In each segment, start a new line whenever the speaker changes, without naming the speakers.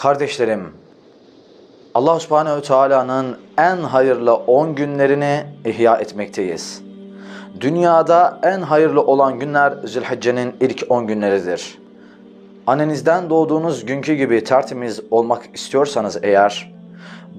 Kardeşlerim, Allah subhanehu teala'nın en hayırlı 10 günlerini ihya etmekteyiz. Dünyada en hayırlı olan günler Zülhicce'nin ilk 10 günleridir. Annenizden doğduğunuz günkü gibi tertemiz olmak istiyorsanız eğer,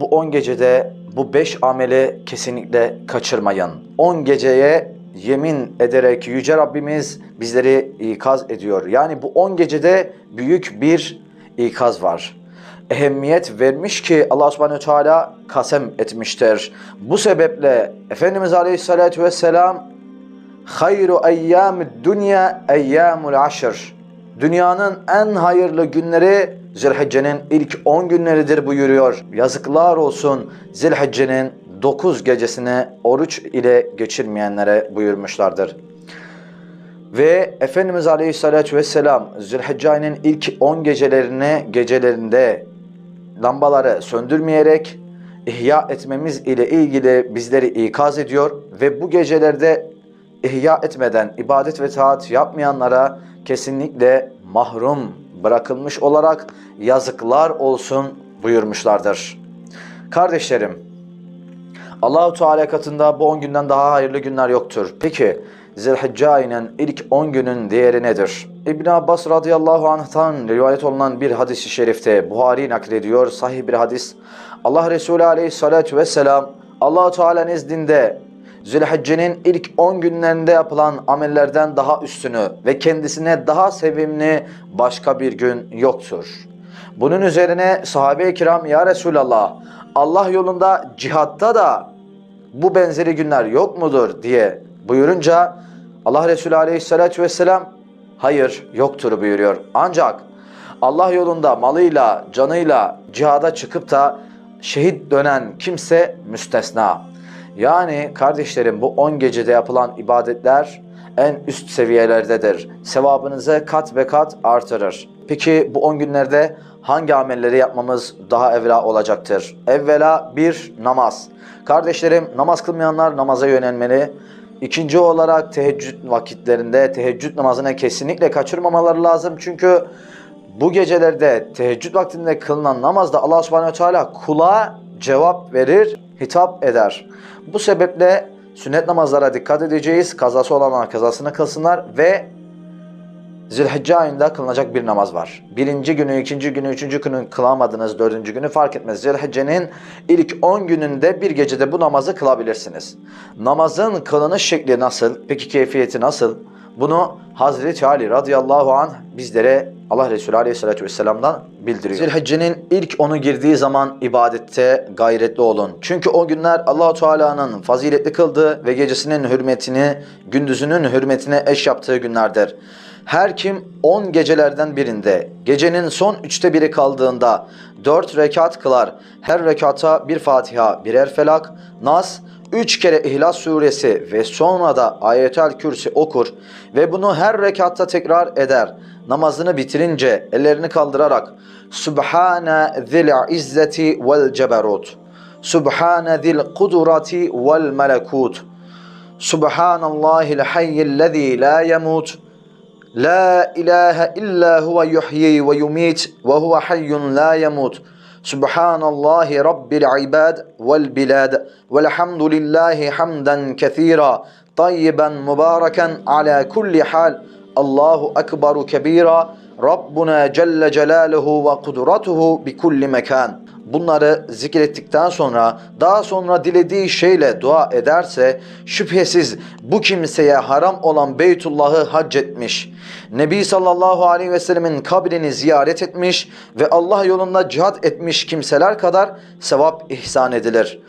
bu 10 gecede bu 5 ameli kesinlikle kaçırmayın. 10 geceye yemin ederek Yüce Rabbimiz bizleri ikaz ediyor. Yani bu 10 gecede büyük bir ikaz var. Ehemmiyet vermiş ki Allah subhanehu teala kasem etmiştir. Bu sebeple Efendimiz aleyhissalatu vesselam hayru eyyamid dünya eyyamul aşr. Dünyanın en hayırlı günleri Zilhicce'nin ilk 10 günleridir buyuruyor. Yazıklar olsun Zilhicce'nin 9 gecesini oruç ile geçirmeyenlere buyurmuşlardır. Ve Efendimiz Aleyhisselatü Vesselam Zülhicce ayının ilk 10 gecelerine gecelerinde lambaları söndürmeyerek ihya etmemiz ile ilgili bizleri ikaz ediyor ve bu gecelerde ihya etmeden ibadet ve taat yapmayanlara kesinlikle mahrum bırakılmış olarak yazıklar olsun buyurmuşlardır. Kardeşlerim, Allahu Teala katında bu 10 günden daha hayırlı günler yoktur. Peki Zilhicce ayının ilk 10 günün değeri nedir? İbn Abbas radıyallahu anh'tan rivayet olunan bir hadis-i şerifte Buhari naklediyor sahih bir hadis. Allah Resulü aleyhissalatu vesselam Allahu Teala nezdinde Zülhicce'nin ilk 10 günlerinde yapılan amellerden daha üstünü ve kendisine daha sevimli başka bir gün yoktur. Bunun üzerine sahabe-i kiram ya Resulallah Allah yolunda cihatta da bu benzeri günler yok mudur diye buyurunca Allah Resulü aleyhissalatü vesselam hayır yoktur buyuruyor. Ancak Allah yolunda malıyla canıyla cihada çıkıp da şehit dönen kimse müstesna. Yani kardeşlerim bu 10 gecede yapılan ibadetler en üst seviyelerdedir. Sevabınızı kat ve kat artırır. Peki bu 10 günlerde hangi amelleri yapmamız daha evla olacaktır? Evvela bir namaz. Kardeşlerim namaz kılmayanlar namaza yönelmeli. İkinci olarak teheccüd vakitlerinde teheccüd namazını kesinlikle kaçırmamaları lazım. Çünkü bu gecelerde teheccüd vaktinde kılınan namazda Allah subhanehu ve teala kula cevap verir, hitap eder. Bu sebeple sünnet namazlara dikkat edeceğiz. Kazası olanlar kazasını kılsınlar ve Zilhicce ayında kılınacak bir namaz var. Birinci günü, ikinci günü, üçüncü günü kılamadınız, dördüncü günü fark etmez. Zilhicce'nin ilk on gününde bir gecede bu namazı kılabilirsiniz. Namazın kılınış şekli nasıl? Peki keyfiyeti nasıl? Bunu Hazreti Ali radıyallahu anh bizlere Allah Resulü aleyhissalatü vesselam'dan bildiriyor. Zilhicce'nin ilk onu girdiği zaman ibadette gayretli olun. Çünkü o günler Allahu Teala'nın faziletli kıldığı ve gecesinin hürmetini, gündüzünün hürmetine eş yaptığı günlerdir. Her kim 10 gecelerden birinde, gecenin son üçte biri kaldığında 4 rekat kılar. Her rekata bir Fatiha, birer felak, Nas, üç kere İhlas suresi ve sonra da Ayetel Kürsi okur ve bunu her rekatta tekrar eder. Namazını bitirince ellerini kaldırarak Subhane zil izzeti vel ceberut Subhane zil kudurati vel melekut Subhanallahil hayyillezî la yemut La ilahe illa huve yuhyi ve yumit ve huve hayyun la yemut Subhanallahi Rabbil ibad vel bilad velhamdülillahi hamden kethira tayyiben mübareken ala kulli hal Allahu ekberu kebira Rabbuna celle celaluhu ve kudratuhu bi kulli mekan. Bunları zikrettikten sonra daha sonra dilediği şeyle dua ederse şüphesiz bu kimseye haram olan Beytullah'ı hac etmiş. Nebi sallallahu aleyhi ve sellemin kabrini ziyaret etmiş ve Allah yolunda cihat etmiş kimseler kadar sevap ihsan edilir.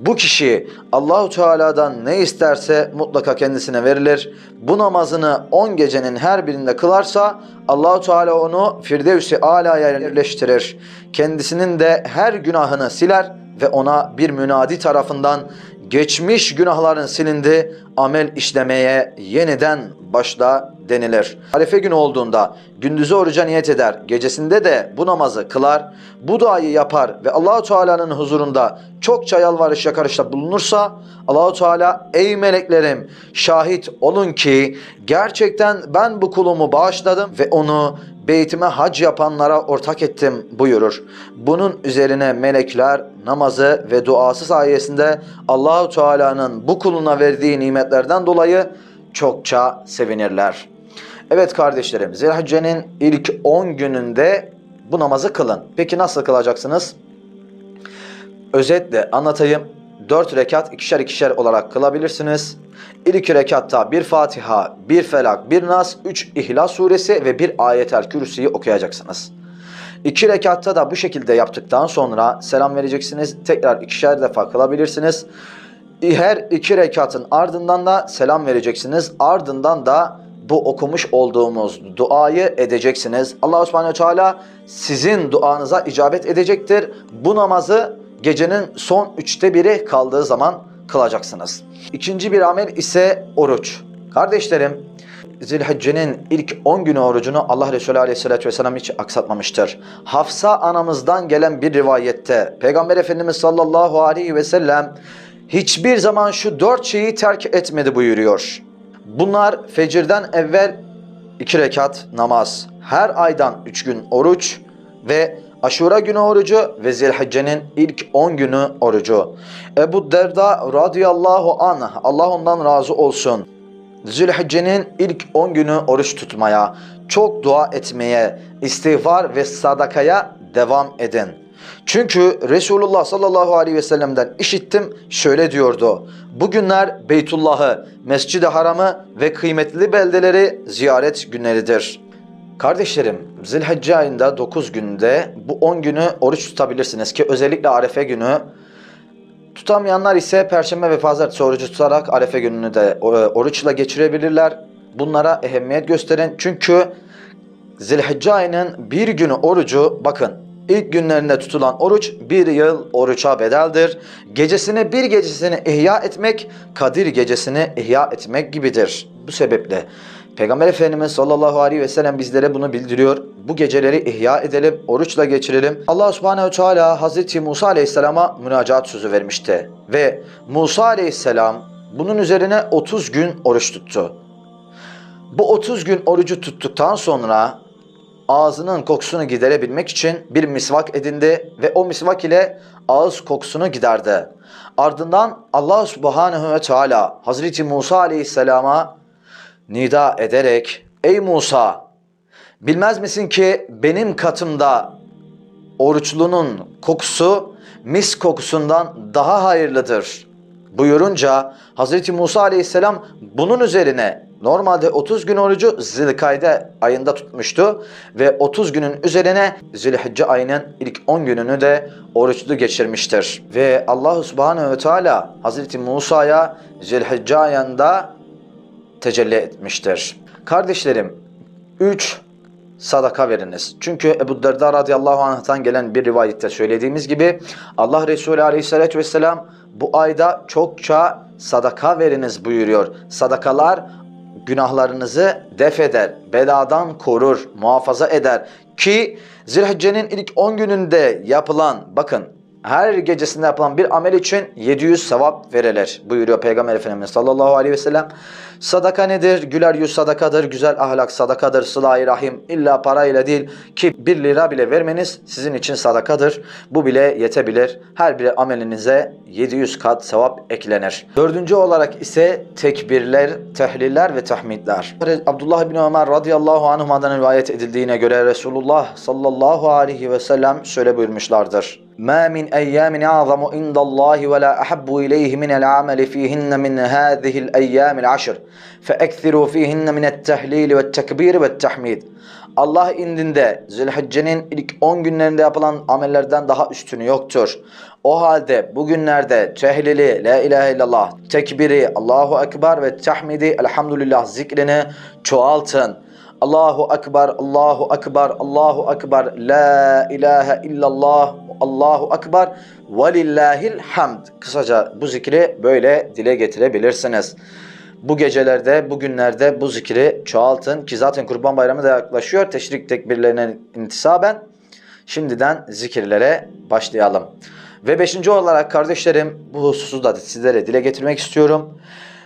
Bu kişi Allahu Teala'dan ne isterse mutlaka kendisine verilir. Bu namazını 10 gecenin her birinde kılarsa Allahu Teala onu Firdevs-i Ala'ya yerleştirir. Kendisinin de her günahını siler ve ona bir münadi tarafından geçmiş günahların silindi, amel işlemeye yeniden başla denilir. Arife günü olduğunda gündüzü oruca niyet eder, gecesinde de bu namazı kılar, bu duayı yapar ve Allahu Teala'nın huzurunda çokça yalvarış yakarışta bulunursa Allahu Teala ey meleklerim şahit olun ki gerçekten ben bu kulumu bağışladım ve onu beytime hac yapanlara ortak ettim buyurur. Bunun üzerine melekler namazı ve duası sayesinde Allahu Teala'nın bu kuluna verdiği nimetlerden dolayı çokça sevinirler. Evet kardeşlerim, Zilhicce'nin ilk 10 gününde bu namazı kılın. Peki nasıl kılacaksınız? Özetle anlatayım. 4 rekat ikişer ikişer olarak kılabilirsiniz. İlk rekatta bir Fatiha, bir Felak, bir Nas, 3 İhlas suresi ve bir Ayetel Kürsi'yi okuyacaksınız. İki rekatta da bu şekilde yaptıktan sonra selam vereceksiniz. Tekrar ikişer defa kılabilirsiniz. Her iki rekatın ardından da selam vereceksiniz. Ardından da bu okumuş olduğumuz duayı edeceksiniz. Allah subhanehu ve teala sizin duanıza icabet edecektir. Bu namazı gecenin son üçte biri kaldığı zaman kılacaksınız. İkinci bir amel ise oruç. Kardeşlerim, Zilhicce'nin ilk 10 günü orucunu Allah Resulü Aleyhisselatü Vesselam hiç aksatmamıştır. Hafsa anamızdan gelen bir rivayette Peygamber Efendimiz sallallahu aleyhi ve sellem hiçbir zaman şu dört şeyi terk etmedi buyuruyor. Bunlar fecirden evvel iki rekat namaz, her aydan üç gün oruç ve Aşura günü orucu ve Zilhicce'nin ilk 10 günü orucu. Ebu Derda radıyallahu anh, Allah ondan razı olsun. Zülhicce'nin ilk 10 günü oruç tutmaya, çok dua etmeye, istiğfar ve sadakaya devam edin. Çünkü Resulullah sallallahu aleyhi ve sellem'den işittim şöyle diyordu. Bugünler Beytullah'ı, Mescid-i Haram'ı ve kıymetli beldeleri ziyaret günleridir. Kardeşlerim, Zilhicce ayında 9 günde bu 10 günü oruç tutabilirsiniz ki özellikle Arefe günü Tutamayanlar ise Perşembe ve Pazartesi orucu tutarak Arefe gününü de e, oruçla geçirebilirler. Bunlara ehemmiyet gösterin. Çünkü Zilhicce ayının bir günü orucu bakın ilk günlerinde tutulan oruç bir yıl oruça bedeldir. Gecesini bir gecesini ihya etmek Kadir gecesini ihya etmek gibidir. Bu sebeple Peygamber Efendimiz sallallahu aleyhi ve sellem bizlere bunu bildiriyor. Bu geceleri ihya edelim, oruçla geçirelim. Allah subhanehu teala Hazreti Musa aleyhisselama münacat sözü vermişti. Ve Musa aleyhisselam bunun üzerine 30 gün oruç tuttu. Bu 30 gün orucu tuttuktan sonra ağzının kokusunu giderebilmek için bir misvak edindi ve o misvak ile ağız kokusunu giderdi. Ardından Allah subhanehu ve teala Hazreti Musa aleyhisselama nida ederek ey Musa bilmez misin ki benim katımda oruçlunun kokusu mis kokusundan daha hayırlıdır buyurunca Hazreti Musa aleyhisselam bunun üzerine normalde 30 gün orucu Zilkayde ayında tutmuştu ve 30 günün üzerine Zilhicce ayının ilk 10 gününü de oruçlu geçirmiştir. Ve Allah subhanehu ve teala Hazreti Musa'ya Zilhicce ayında tecelli etmiştir. Kardeşlerim, üç sadaka veriniz. Çünkü Ebu Derda radıyallahu anh'tan gelen bir rivayette söylediğimiz gibi Allah Resulü aleyhissalatü vesselam bu ayda çokça sadaka veriniz buyuruyor. Sadakalar günahlarınızı def eder, beladan korur, muhafaza eder. Ki Zilhicce'nin ilk 10 gününde yapılan, bakın her gecesinde yapılan bir amel için 700 sevap verilir buyuruyor Peygamber Efendimiz sallallahu aleyhi ve sellem. Sadaka nedir? Güler yüz sadakadır, güzel ahlak sadakadır, sıla rahim illa parayla değil ki 1 lira bile vermeniz sizin için sadakadır. Bu bile yetebilir. Her bir amelinize 700 kat sevap eklenir. Dördüncü olarak ise tekbirler, tehliller ve tahmidler. Abdullah bin Ömer radıyallahu anhuma'dan rivayet edildiğine göre Resulullah sallallahu aleyhi ve sellem şöyle buyurmuşlardır. ما من أيام أعظم عند الله ولا أحب إليه من العمل فيهن من هذه الأيام العشر فأكثروا فيهن من التهليل والتكبير والتحميد Allah indinde Zülhicce'nin ilk 10 günlerinde yapılan amellerden daha üstünü yoktur. O halde bugünlerde tehlili, la ilahe illallah, tekbiri, Allahu Ekber ve tahmidi, elhamdülillah zikrini çoğaltın. Allahu Ekber, Allahu Ekber, Allahu Ekber, La ilahe illallah, Allahu Ekber, velillahil hamd. Kısaca bu zikri böyle dile getirebilirsiniz. Bu gecelerde, bugünlerde bu zikri çoğaltın ki zaten Kurban Bayramı da yaklaşıyor. Teşrik tekbirlerine intisaben şimdiden zikirlere başlayalım. Ve beşinci olarak kardeşlerim bu hususu da sizlere dile getirmek istiyorum.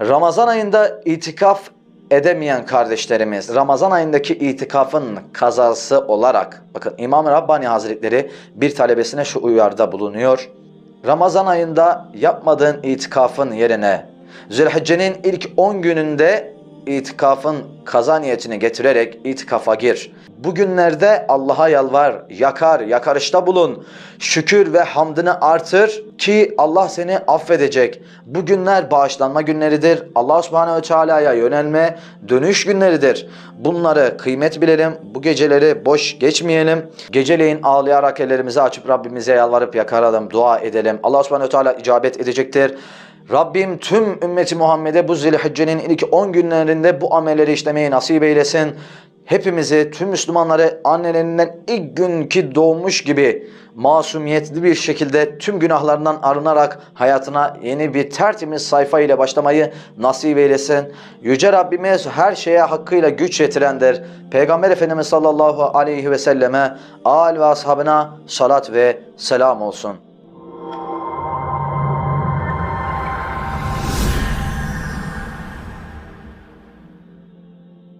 Ramazan ayında itikaf edemeyen kardeşlerimiz Ramazan ayındaki itikafın kazası olarak bakın İmam Rabbani Hazretleri bir talebesine şu uyarda bulunuyor. Ramazan ayında yapmadığın itikafın yerine Zülhicce'nin ilk 10 gününde itikafın kaza niyetini getirerek itikafa gir. Bugünlerde Allah'a yalvar, yakar, yakarışta bulun. Şükür ve hamdını artır ki Allah seni affedecek. Bu günler bağışlanma günleridir. Allah subhanehu ve teala'ya yönelme, dönüş günleridir. Bunları kıymet bilelim. Bu geceleri boş geçmeyelim. Geceleyin ağlayarak ellerimizi açıp Rabbimize yalvarıp yakaralım, dua edelim. Allah subhanehu ve teala icabet edecektir. Rabbim tüm ümmeti Muhammed'e bu zilhiccenin ilk 10 günlerinde bu amelleri işlemeyi nasip eylesin. Hepimizi, tüm Müslümanları annelerinden ilk günkü doğmuş gibi masumiyetli bir şekilde tüm günahlarından arınarak hayatına yeni bir tertemiz sayfa ile başlamayı nasip eylesin. Yüce Rabbimiz her şeye hakkıyla güç yetirendir. Peygamber Efendimiz sallallahu aleyhi ve selleme, al ve ashabına salat ve selam olsun.